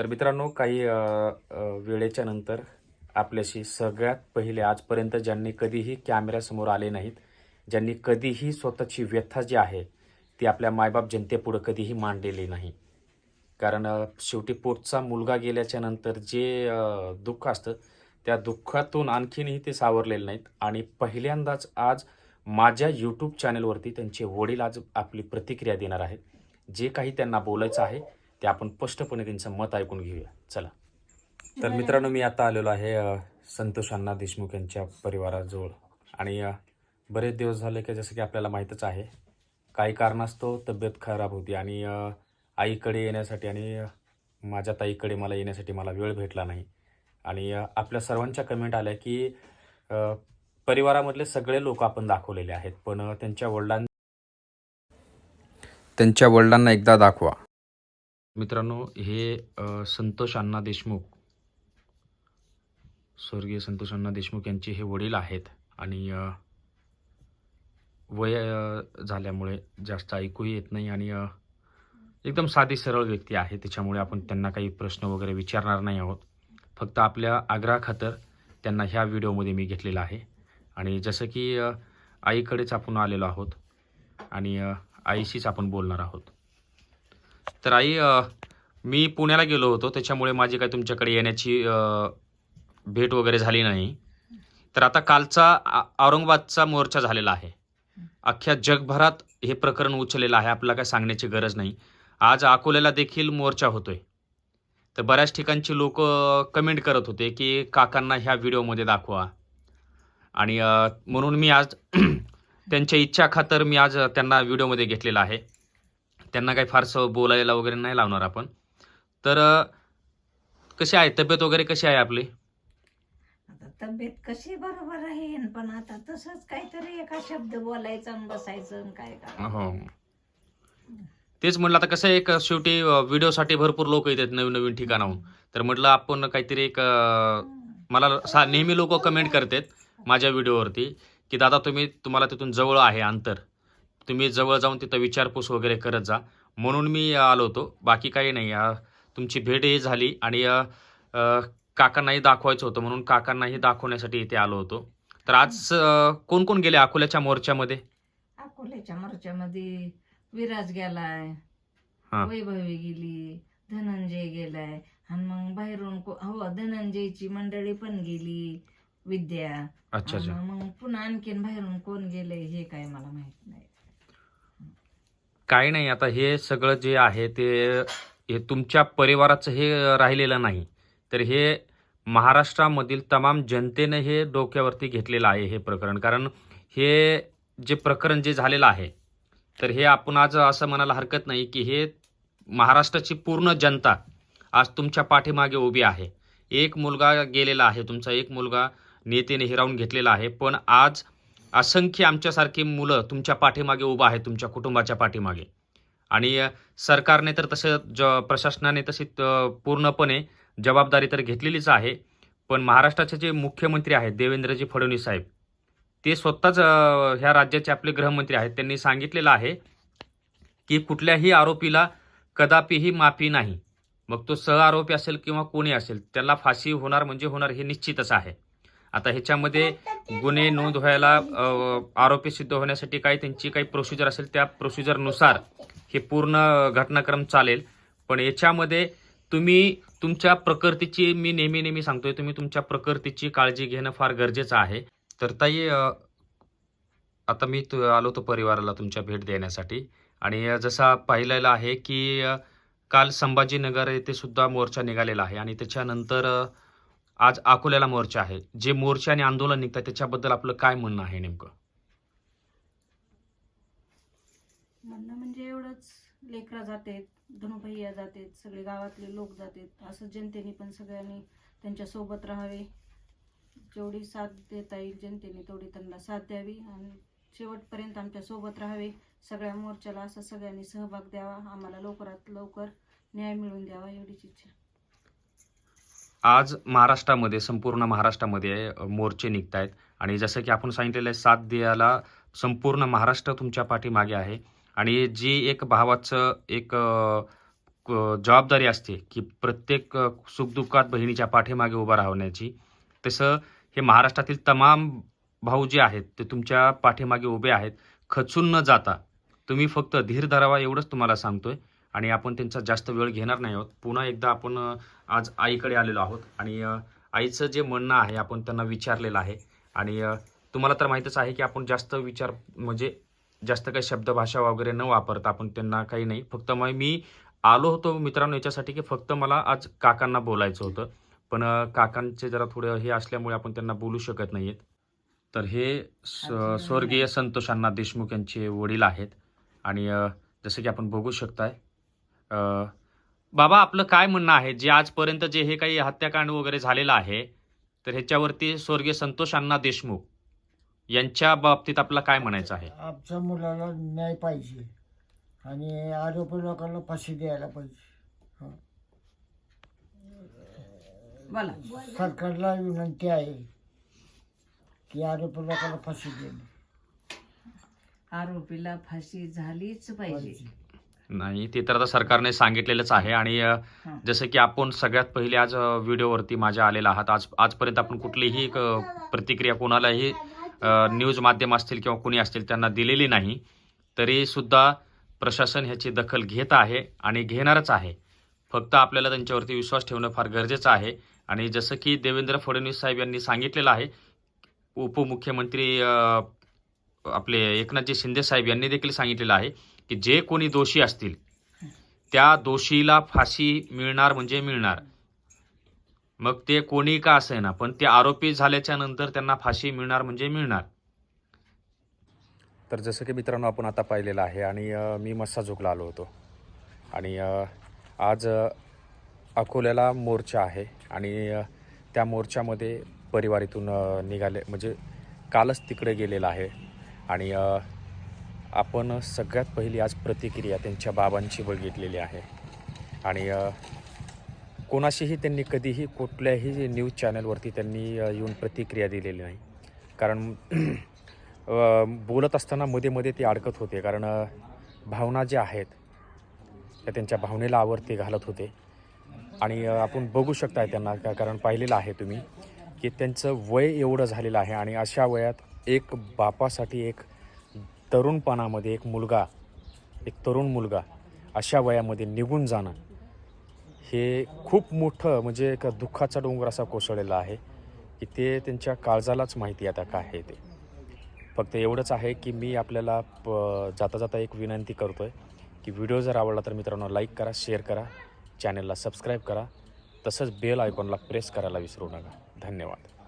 तर मित्रांनो काही वेळेच्या नंतर आपल्याशी सगळ्यात पहिले आजपर्यंत ज्यांनी कधीही कॅमेऱ्यासमोर आले नाहीत ज्यांनी कधीही स्वतःची व्यथा जी आहे ती आपल्या मायबाप जनतेपुढं कधीही मांडलेली नाही. कारण शेवटी पोटचा मुलगा गेल्याच्यानंतर जे दुःख असतं त्या दुःखातून आणखीनही ते सावरलेले नाहीत. आणि पहिल्यांदाच आज माझ्या यूट्यूब चॅनलवरती त्यांचे वडील आज आपली प्रतिक्रिया देणार आहेत. जे काही त्यांना बोलायचं आहे ते आपण स्पष्टपणे त्यांचं मत ऐकून घेऊया. चला. तर मित्रांनो मी आता आलेलो आहे संतोष अण्णा देशमुख यांच्या परिवाराजवळ. आणि बरेच दिवस झाले की जसं की आपल्याला माहीतच आहे काही कारणास्तव तब्येत खराब होती आणि आईकडे येण्यासाठी आणि माझ्या ताईकडे मला येण्यासाठी मला वेळ भेटला नाही. आणि आपल्या सर्वांच्या कमेंट आल्या की परिवारामधले सगळे लोक आपण दाखवलेले आहेत पण त्यांच्या वडिलां त्यांच्या वडिलांना एकदा दाखवा. मित्रांनो हे संतोष अण्णा देशमुख स्वर्गीय संतोष अण्णा देशमुख यांचे हे वडील आहेत आणि वय झाल्यामुळे जास्त ऐकूही येत नाही आणि एकदम साधी सरळ व्यक्ती आहे. त्याच्यामुळे आपण त्यांना काही प्रश्न वगैरे विचारणार नाही आहोत. फक्त आपल्या आग्रहाखातर त्यांना ह्या व्हिडिओमध्ये मी घेतलेला आहे. आणि जसं की आईकडेच आपण आलेलो आहोत आणि आईशीच आपण बोलणार आहोत. तर आई मी पुण्याला गेलो होतो. त्याच्यामुळे माझी काही तुमच्याकडे येण्याची भेट वगैरे झाली नाही. तर आता कालचा औरंगाबादचा मोर्चा झालेला आहे. अख्ख्या जगभरात हे प्रकरण उचललेलं आहे. आपल्याला काय सांगण्याची गरज नाही. आज अकोल्याला देखील मोर्चा होतोय. तर बऱ्याच ठिकाणची लोक कमेंट करत होते की काकांना ह्या व्हिडिओमध्ये दाखवा. आणि म्हणून मी आज त्यांच्या इच्छा खातर मी आज त्यांना व्हिडिओमध्ये घेतलेला आहे. त्यांना काही फारसं बोलायला वगैरे नाही लावणार आपण. तर कशी आहे? तब्येत वगैरे कशी आहे आपली? आता तब्येत कशी बरोबर आहे पण आता तसंच काहीतरी एका शब्द बोलायचं आणि बसायचं आणि काय हो. तेच म्हटलं आता कसं एक शेवटी व्हिडिओसाठी भरपूर लोक येतात नवीन नवीन ठिकाणाहून. तर म्हटलं आपण काहीतरी एक अ, मला सा नेहमी लोक कमेंट करतात माझ्या व्हिडिओवरती की दादा तुम्ही तुम्हाला तिथून जवळ आहे अंतर. तुम्ही जवळ जाऊन तिथं विचारपूस वगैरे करत जा. म्हणून मी आलो होतो. बाकी काही नाही. तुमची भेटही झाली आणि काकांनाही दाखवायचं होतं म्हणून काकांनाही दाखवण्यासाठी इथे आलो होतो. तर आज कोण कोण गेले अकोल्याच्या मोर्चामध्ये अकोल्याच्या मोर्चामध्ये विराज गेलाय हा. वैभवी गेली धनंजय गेलाय आणि मग बाहेरून हो धनंजयची मंडळी पण गेली विद्या. अच्छा मग पुन्हा आणखीन बाहेरून कोण गेले हे काय मला माहीत नाही. काही नाही आता हे सगळं जे आहे ते हे तुमच्या परिवाराचं हे राहिलेलं नाही. तर हे महाराष्ट्रामधील तमाम जनतेनं हे डोक्यावरती घेतलेलं आहे हे प्रकरण. कारण हे जे प्रकरण जे झालेलं आहे तर हे आपण आज असं म्हणायला हरकत नाही की हे महाराष्ट्राची पूर्ण जनता आज तुमच्या पाठीमागे उभी आहे. एक मुलगा गेलेला आहे तुमचा एक मुलगा नेतेने हिरावून घेतलेला आहे. पण आज असंख्य आमच्यासारखी मुलं तुमच्या पाठीमागे उभा आहे तुमच्या कुटुंबाच्या पाठीमागे. आणि सरकारने तर तसं ज प्रशासनाने तशी पूर्णपणे जबाबदारी तर घेतलेलीच आहे. पण महाराष्ट्राचे जे मुख्यमंत्री आहेत देवेंद्रजी फडणवीस साहेब ते स्वतःच ह्या राज्याचे आपले गृहमंत्री आहेत. त्यांनी सांगितलेलं आहे की कुठल्याही आरोपीला कदापिही माफी नाही. मग तो सह आरोपी असेल किंवा कोणी असेल त्याला फाशी होणार म्हणजे होणार हे निश्चितच आहे. आता ह्याच्यामध्ये गुन्हे नोंद व्हायला आरोपी सिद्ध होण्यासाठी काही त्यांची काही प्रोसिजर असेल त्या प्रोसिजरनुसार हे पूर्ण घटनाक्रम चालेल. पण याच्यामध्ये तुम्ही तुमच्या प्रकृतीची मी नेहमी नेहमी सांगतोय तुम्ही तुमच्या प्रकृतीची काळजी घेणं फार गरजेचं आहे. तर ताई आता मी तु- आलो होतो परिवाराला तुमच्या भेट देण्यासाठी. आणि जसा पाहिलेलं आहे की काल संभाजीनगर येथे सुद्धा मोर्चा निघालेला आहे. आणि त्याच्यानंतर आज अकोल्याला मोर्चा आहे. जे मोर्चा आणि आंदोलन निघतात त्याच्याबद्दल आपलं काय म्हणणं आहे नेमकं? म्हणणं म्हणजे एवढंच. लेकरा जातेत धनुभैया जातेत सगळे गावातले लोक जातेत. असं जनतेने पण सगळ्यांनी त्यांच्यासोबत राहावे. जेवढी साथ देता येईल जनतेने तेवढी त्यांना साथ द्यावी आणि शेवटपर्यंत आमच्यासोबत राहावे. सगळ्या मोर्चाला असं सगळ्यांनी सहभाग द्यावा. आम्हाला लवकरात लवकर न्याय मिळवून द्यावा एवढीच इच्छा. आज महाराष्ट्रामध्ये संपूर्ण महाराष्ट्रामध्ये मोर्चे निघत आहेत आणि जसं की आपण सांगितलेलं आहे साथ द्यायला संपूर्ण महाराष्ट्र तुमच्या पाठीमागे आहे. आणि जी एक भावाचं एक क- जबाबदारी असते की प्रत्येक सुखदुःखात बहिणीच्या पाठीमागे उभा राहण्याची तसं हे महाराष्ट्रातील तमाम भाऊ जे आहेत ते तुमच्या पाठीमागे उभे आहेत. खचून न जाता तुम्ही फक्त धीर धरावा एवढंच तुम्हाला सांगतोय. आणि आपण त्यांचा जास्त वेळ घेणार नाही आहोत. पुन्हा एकदा आपण आज आईकडे आलेलो आहोत आणि आईचं जे म्हणणं आहे आपण त्यांना विचारलेलं आहे. आणि तुम्हाला तर माहीतच आहे की आपण जास्त विचार म्हणजे जास्त काही शब्दभाषा वगैरे न वापरता आपण त्यांना काही नाही. फक्त मग मी आलो होतो मित्रांनो याच्यासाठी की फक्त मला आज काकांना बोलायचं होतं. पण काकांचे जरा थोडं हे असल्यामुळे आपण त्यांना बोलू शकत नाहीत तर हे स्वर्गीय संतोष अण्णा देशमुख यांचे वडील आहेत. आणि जसं की आपण बघू शकताय बाबा आपलं काय म्हणणं आहे? जे आजपर्यंत जे हे काही हत्याकांड वगैरे झालेलं आहे तर ह्याच्यावरती स्वर्गीय संतोष अण्णा देशमुख यांच्या बाबतीत आपलं काय म्हणायचं आहे? आमच्या मुलाला न्याय पाहिजे आणि आरोपी लोकांना फाशी द्यायला पाहिजे. बोला. सरकारला विनंती आहे की आरोपी लोकांना फाशी देणे. आरोपीला फाशी झालीच पाहिजे. नाही ते तर आता सरकारने सांगितलेलंच आहे आणि. जसं की आपण सगळ्यात पहिले आज व्हिडिओवरती माझ्या आलेला आहात. आज आजपर्यंत आपण कुठलीही प्रतिक्रिया कोणालाही न्यूज माध्यम असतील किंवा कुणी असतील त्यांना दिलेली नाही. तरी सुद्धा प्रशासन ह्याची दखल घेत आहे आणि घेणारच आहे. फक्त आपल्याला त्यांच्यावरती विश्वास ठेवणं फार गरजेचं आहे. आणि जसं की देवेंद्र फडणवीस साहेब यांनी सांगितलेलं आहे उपमुख्यमंत्री आपले एकनाथजी शिंदे साहेब यांनी देखील सांगितलेलं आहे की जे कोणी दोषी असतील त्या दोषीला फाशी मिळणार म्हणजे मिळणार. मग ते कोणी का असे ना पण ते आरोपी झाल्याच्यानंतर त्यांना फाशी मिळणार म्हणजे मिळणार. तर जसं की मित्रांनो आपण आता पाहिलेलं आहे आणि मी मस्सा झोकला आलो होतो. आणि आज अकोल्याला मोर्चा आहे आणि त्या मोर्चामध्ये परिवारातून निघाले म्हणजे कालच तिकडे गेलेला आहे. आणि आपण सगळ्यात पहिली आज प्रतिक्रिया त्यांच्या बाबांची बघितलेली आहे. आणि कोणाशीही त्यांनी कधीही कुठल्याही न्यूज चॅनलवरती त्यांनी येऊन प्रतिक्रिया दिलेली नाही. कारण बोलत असताना मध्ये मध्ये ते अडकत होते. कारण भावना ज्या आहेत त्या त्यांच्या भावनेला आवर्ती घालत होते. आणि आपण बघू शकताय त्यांना का कारण पाहिलेलं आहे तुम्ही की त्यांचं वय एवढं झालेलं आहे. आणि अशा वयात एक बापासाठी एक तरुणपणामध्ये एक मुलगा एक तरुण मुलगा अशा वयामध्ये निघून जाणं हे खूप मोठं म्हणजे एक दुःखाचा डोंगर असा कोसळलेला आहे की ते त्यांच्या काळजालाच माहिती आता काय आहे ते. फक्त एवढंच आहे की मी आपल्याला प जाता जाता एक विनंती करतो आहे की व्हिडिओ जर आवडला तर मित्रांनो लाईक करा शेअर करा चॅनलला सबस्क्राईब करा. तसंच बेल आयकॉनला प्रेस करायला विसरू नका. धन्यवाद.